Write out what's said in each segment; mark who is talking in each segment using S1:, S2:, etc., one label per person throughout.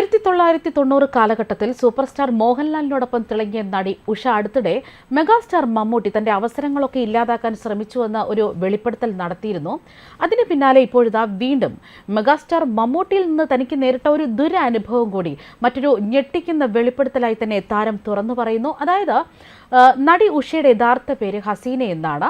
S1: ആയിരത്തി തൊള്ളായിരത്തി തൊണ്ണൂറ് കാലഘട്ടത്തിൽ സൂപ്പർ സ്റ്റാർ മോഹൻലാലിനോടൊപ്പം തിളങ്ങിയ നടി ഉഷ അടുത്തിടെ മെഗാസ്റ്റാർ മമ്മൂട്ടി തന്റെ അവസരങ്ങളൊക്കെ ഇല്ലാതാക്കാൻ ശ്രമിച്ചുവെന്ന ഒരു വെളിപ്പെടുത്തൽ നടത്തിയിരുന്നു. അതിന് പിന്നാലെ ഇപ്പോഴിതാ വീണ്ടും മെഗാസ്റ്റാർ മമ്മൂട്ടിയിൽ നിന്ന് തനിക്ക് നേരിട്ട ഒരു ദുരനുഭവം കൂടി മറ്റൊരു ഞെട്ടിക്കുന്ന വെളിപ്പെടുത്തലായി തന്നെ താരം തുറന്നു പറയുന്നു. അതായത് നടി ഉഷയുടെ യഥാർത്ഥ പേര് ഹസീന എന്നാണ്.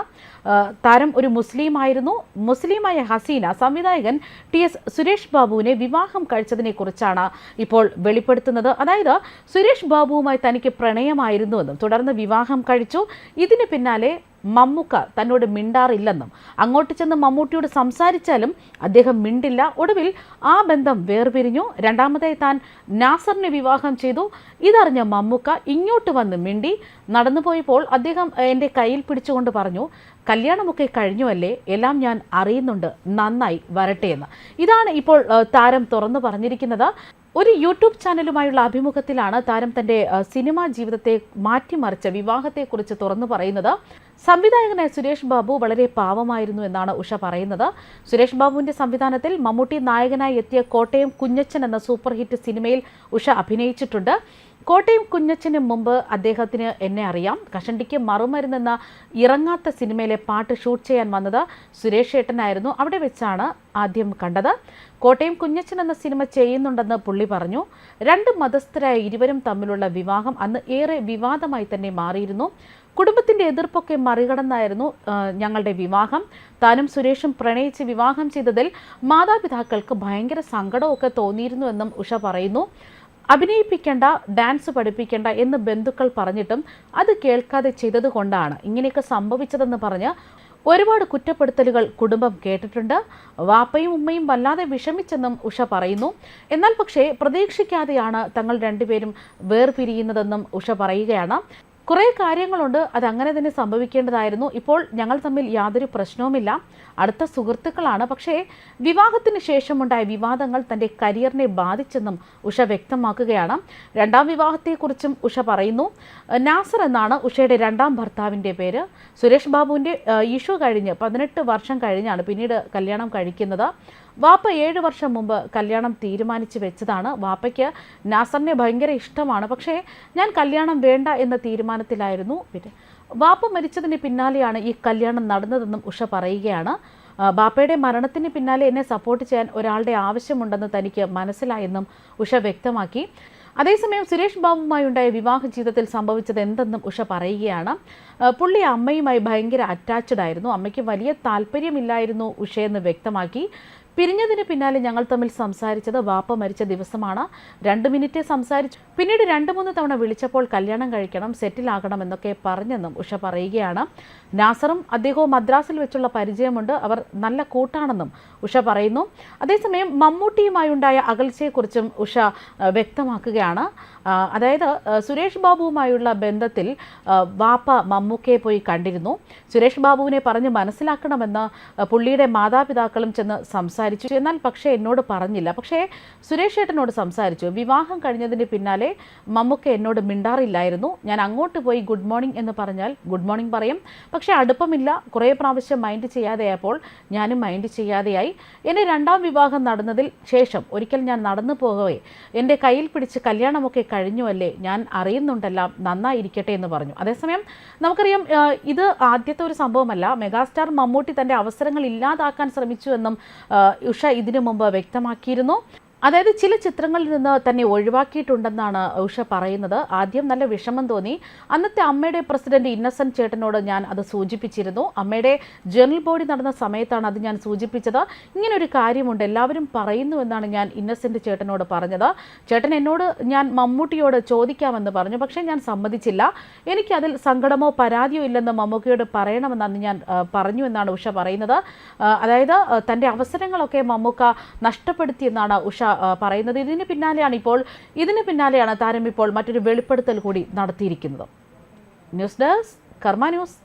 S1: താരം ഒരു മുസ്ലിം ആയിരുന്നു മുസ്ലിമായ ഹസീന സംവിധായകൻ ടി എസ് സുരേഷ് ബാബുവിനെ വിവാഹം കഴിച്ചതിനെ കുറിച്ചാണ് ഇപ്പോൾ വെളിപ്പെടുത്തുന്നത്. അതായത് സുരേഷ് ബാബുവുമായി തനിക്ക് പ്രണയമായിരുന്നുവെന്നും തുടർന്ന് വിവാഹം കഴിച്ചു. ഇതിന് പിന്നാലെ മമ്മൂക്ക തന്നോട് മിണ്ടാറില്ലെന്നും അങ്ങോട്ട് ചെന്ന് മമ്മൂട്ടിയോട് സംസാരിച്ചാലും അദ്ദേഹം മിണ്ടില്ല. ഒടുവിൽ ആ ബന്ധം വേർപിരിഞ്ഞു. രണ്ടാമതായി താൻ നാസറിനെ വിവാഹം ചെയ്തു. ഇതറിഞ്ഞ മമ്മൂക്ക ഇങ്ങോട്ട് വന്ന് മിണ്ടി. നടന്നുപോയപ്പോൾ അദ്ദേഹം എന്റെ കയ്യിൽ പിടിച്ചുകൊണ്ട് പറഞ്ഞു കല്യാണമൊക്കെ കഴിഞ്ഞുവല്ലേ എല്ലാം ഞാൻ അറിയുന്നുണ്ട്. നന്നായി വരട്ടെ എന്ന്. ഇതാണ് ഇപ്പോൾ താരം തുറന്നു പറഞ്ഞിരിക്കുന്നത്. ഒരു യൂട്യൂബ് ചാനലുമായുള്ള അഭിമുഖത്തിലാണ് താരം തന്റെ സിനിമാ ജീവിതത്തെ മാറ്റിമറിച്ച വിവാഹത്തെക്കുറിച്ച് തുറന്നു പറയുന്നത്. സംവിധായകനായ സുരേഷ് ബാബു വളരെ പാവമായിരുന്നു എന്നാണ് ഉഷ പറയുന്നത്. സുരേഷ് ബാബുവിന്റെ സംവിധാനത്തിൽ മമ്മൂട്ടി നായകനായി എത്തിയ കോട്ടയം കുഞ്ഞച്ചൻ എന്ന സൂപ്പർ ഹിറ്റ് സിനിമയിൽ ഉഷ അഭിനയിച്ചിട്ടുണ്ട്. കോട്ടയം കുഞ്ഞച്ചന് മുമ്പ് അദ്ദേഹത്തിന് എന്നെ അറിയാം. കഷണ്ടിക്ക് മറുമരുന്നെന്ന ഇറങ്ങാത്ത സിനിമയിലെ പാട്ട് ഷൂട്ട് ചെയ്യാൻ വന്നത് സുരേഷ് ഏട്ടനായിരുന്നു. അവിടെ വെച്ചാണ് ആദ്യം കണ്ടത്. കോട്ടയം കുഞ്ഞച്ചൻ എന്ന സിനിമ ചെയ്യുന്നുണ്ടെന്ന് പുള്ളി പറഞ്ഞു. രണ്ട് മതസ്ഥരായ ഇരുവരും തമ്മിലുള്ള വിവാഹം അന്ന് ഏറെ വിവാദമായി തന്നെ മാറിയിരുന്നു. കുടുംബത്തിന്റെ എതിർപ്പൊക്കെ മറികടന്നായിരുന്നു ഞങ്ങളുടെ വിവാഹം. താനും സുരേഷും പ്രണയിച്ച് വിവാഹം ചെയ്തതിൽ മാതാപിതാക്കൾക്ക് ഭയങ്കര സങ്കടമൊക്കെ തോന്നിയിരുന്നുവെന്നും ഉഷ പറയുന്നു. അഭിനയിപ്പിക്കേണ്ട ഡാൻസ് പഠിപ്പിക്കേണ്ട എന്ന് ബന്ധുക്കൾ പറഞ്ഞിട്ടും അത് കേൾക്കാതെ ചെയ്തത് കൊണ്ടാണ് ഇങ്ങനെയൊക്കെ സംഭവിച്ചതെന്ന് പറഞ്ഞ് ഒരുപാട് കുറ്റപ്പെടുത്തലുകൾ കുടുംബം കേട്ടിട്ടുണ്ട്. വാപ്പയും ഉമ്മയും വല്ലാതെ വിഷമിച്ചെന്നും ഉഷ പറയുന്നു. എന്നാൽ പക്ഷേ പ്രതീക്ഷിക്കാതെയാണ് തങ്ങൾ രണ്ടുപേരും വേർപിരിയുന്നതെന്നും ഉഷ പറയുകയാണ്. കുറേ കാര്യങ്ങളുണ്ട്. അത് അങ്ങനെ തന്നെ സംഭവിക്കേണ്ടതായിരുന്നു. ഇപ്പോൾ ഞങ്ങൾ തമ്മിൽ യാതൊരു പ്രശ്നവുമില്ല. അടുത്ത സുഹൃത്തുക്കളാണ്. പക്ഷേ വിവാഹത്തിന് ശേഷമുണ്ടായ വിവാദങ്ങൾ തന്റെ കരിയറിനെ ബാധിച്ചെന്നും ഉഷ വ്യക്തമാക്കുകയാണ്. രണ്ടാം വിവാഹത്തെക്കുറിച്ചും ഉഷ പറയുന്നു. നാസർ എന്നാണ് ഉഷയുടെ രണ്ടാം ഭർത്താവിന്റെ പേര്. സുരേഷ് ബാബുവിന്റെ ഇഷ്യൂ കഴിഞ്ഞ് പതിനെട്ട് വർഷം കഴിഞ്ഞാണ് പിന്നീട് കല്യാണം കഴിക്കുന്നത്. വാപ്പ ഏഴ് വർഷം മുമ്പ് കല്യാണം തീരുമാനിച്ചു വെച്ചതാണ്. വാപ്പയ്ക്ക് നാസറിനെ ഭയങ്കര ഇഷ്ടമാണ്. പക്ഷേ ഞാൻ കല്യാണം വേണ്ട എന്ന തീരുമാനത്തിലായിരുന്നു. പിന്നെ വാപ്പ മരിച്ചതിന് പിന്നാലെയാണ് ഈ കല്യാണം നടന്നതെന്നും ഉഷ പറയുകയാണ്. ബാപ്പയുടെ മരണത്തിന് പിന്നാലെ എന്നെ സപ്പോർട്ട് ചെയ്യാൻ ഒരാളുടെ ആവശ്യമുണ്ടെന്ന് തനിക്ക് മനസ്സിലായെന്നും ഉഷ വ്യക്തമാക്കി. അതേസമയം സുരേഷ് ബാബുമായി ഉണ്ടായ വിവാഹ ജീവിതത്തിൽ സംഭവിച്ചത് എന്തെന്നും ഉഷ പറയുകയാണ്. പുള്ളി അമ്മയുമായി ഭയങ്കര അറ്റാച്ച്ഡ് ആയിരുന്നു. അമ്മയ്ക്ക് വലിയ താല്പര്യമില്ലായിരുന്നു ഉഷയെന്ന് വ്യക്തമാക്കി. പിരിഞ്ഞതിന് പിന്നാലെ ഞങ്ങൾ തമ്മിൽ സംസാരിച്ചത് വാപ്പ മരിച്ച ദിവസമാണ്. രണ്ട് മിനിറ്റ് സംസാരിച്ചു. പിന്നീട് രണ്ട് മൂന്ന് തവണ വിളിച്ചപ്പോൾ കല്യാണം കഴിക്കണം സെറ്റിലാകണം എന്നൊക്കെ പറഞ്ഞെന്നും ഉഷ പറയുകയാണ്. നാസറും അദ്ദേഹവും മദ്രാസിൽ വെച്ചുള്ള പരിചയമുണ്ട്. അവർ നല്ല കൂട്ടാണെന്നും ഉഷ പറയുന്നു. അതേസമയം മമ്മൂട്ടിയുമായുണ്ടായ അകൽച്ചയെക്കുറിച്ചും ഉഷ വ്യക്തമാക്കുകയാണ്. അതായത് സുരേഷ് ബാബുവുമായുള്ള ബന്ധത്തിൽ വാപ്പ മമ്മൂക്കയെ പോയി കണ്ടിരുന്നു. സുരേഷ് ബാബുവിനെ പറഞ്ഞ് മനസ്സിലാക്കണമെന്ന് പുള്ളിയുടെ മാതാപിതാക്കളും ചെന്ന് സംസാരിച്ചു. എന്നാൽ പക്ഷേ എന്നോട് പറഞ്ഞില്ല. പക്ഷേ സുരേഷ് ഏട്ടനോട് സംസാരിച്ചു. വിവാഹം കഴിഞ്ഞതിന് പിന്നാലെ മമ്മൂക്ക എന്നോട് മിണ്ടാറില്ലായിരുന്നു. ഞാൻ അങ്ങോട്ട് പോയി ഗുഡ് മോർണിംഗ് എന്ന് പറഞ്ഞാൽ ഗുഡ് മോർണിംഗ് പറയും. പക്ഷേ അടുപ്പമില്ല. കുറേ പ്രാവശ്യം മൈൻഡ് ചെയ്യാതെയായപ്പോൾ ഞാനും മൈൻഡ് ചെയ്യാതെയായി. എന്റെ രണ്ടാം വിവാഹം നടന്നതിൽ ശേഷം ഒരിക്കൽ ഞാൻ നടന്നു പോകവേ. എന്റെ കയ്യിൽ പിടിച്ച് കല്യാണമൊക്കെ കഴിഞ്ഞുവല്ലേ? ഞാൻ അറിയുന്നുണ്ടെല്ലാം നന്നായിരിക്കട്ടെ എന്ന് പറഞ്ഞു. അതേസമയം നമുക്കറിയാം ഇത് ആദ്യത്തെ ഒരു സംഭവമല്ല. മെഗാസ്റ്റാർ മമ്മൂട്ടി തന്റെ അവസരങ്ങൾ ഇല്ലാതാക്കാൻ ശ്രമിച്ചു എന്നും ഉഷ ഇതിനു മുമ്പ് വ്യക്തമാക്കിയിരുന്നു. അതായത് ചില ചിത്രങ്ങളിൽ നിന്ന് തന്നെ ഒഴിവാക്കിയിട്ടുണ്ടെന്നാണ് ഉഷ പറയുന്നത്. ആദ്യം നല്ല വിഷമം തോന്നി. അന്നത്തെ അമ്മയുടെ പ്രസിഡന്റ് ഇന്നസെന്റ് ചേട്ടനോട് ഞാൻ അത് സൂചിപ്പിച്ചിരുന്നു. അമ്മയുടെ ജനറൽ ബോഡി നടന്ന സമയത്താണ് അത് ഞാൻ സൂചിപ്പിച്ചത്. ഇങ്ങനൊരു കാര്യമുണ്ട്. എല്ലാവരും പറയുന്നു എന്നാണ് ഞാൻ ഇന്നസെന്റ് ചേട്ടനോട് പറഞ്ഞത്. ചേട്ടൻ എന്നോട് ഞാൻ മമ്മൂട്ടിയോട് ചോദിക്കാമെന്ന് പറഞ്ഞു. പക്ഷേ ഞാൻ സമ്മതിച്ചില്ല. എനിക്ക് അതിൽ സങ്കടമോ പരാതിയോ ഇല്ലെന്ന് മമ്മൂക്കയോട് പറയണമെന്ന് അന്ന് ഞാൻ പറഞ്ഞു എന്നാണ് ഉഷ പറയുന്നത്. അതായത് തന്റെ അവസരങ്ങളൊക്കെ മമ്മൂക്ക നഷ്ടപ്പെടുത്തിയെന്നാണ് ഉഷ പറയുന്നത്. ഇതിന് പിന്നാലെയാണ് ഇപ്പോൾ ഇതിന് പിന്നാലെയാണ് താരം ഇപ്പോൾ മറ്റൊരു വെളിപ്പെടുത്തൽ കൂടി നടത്തിയിരിക്കുന്നത്. News desk Karma news.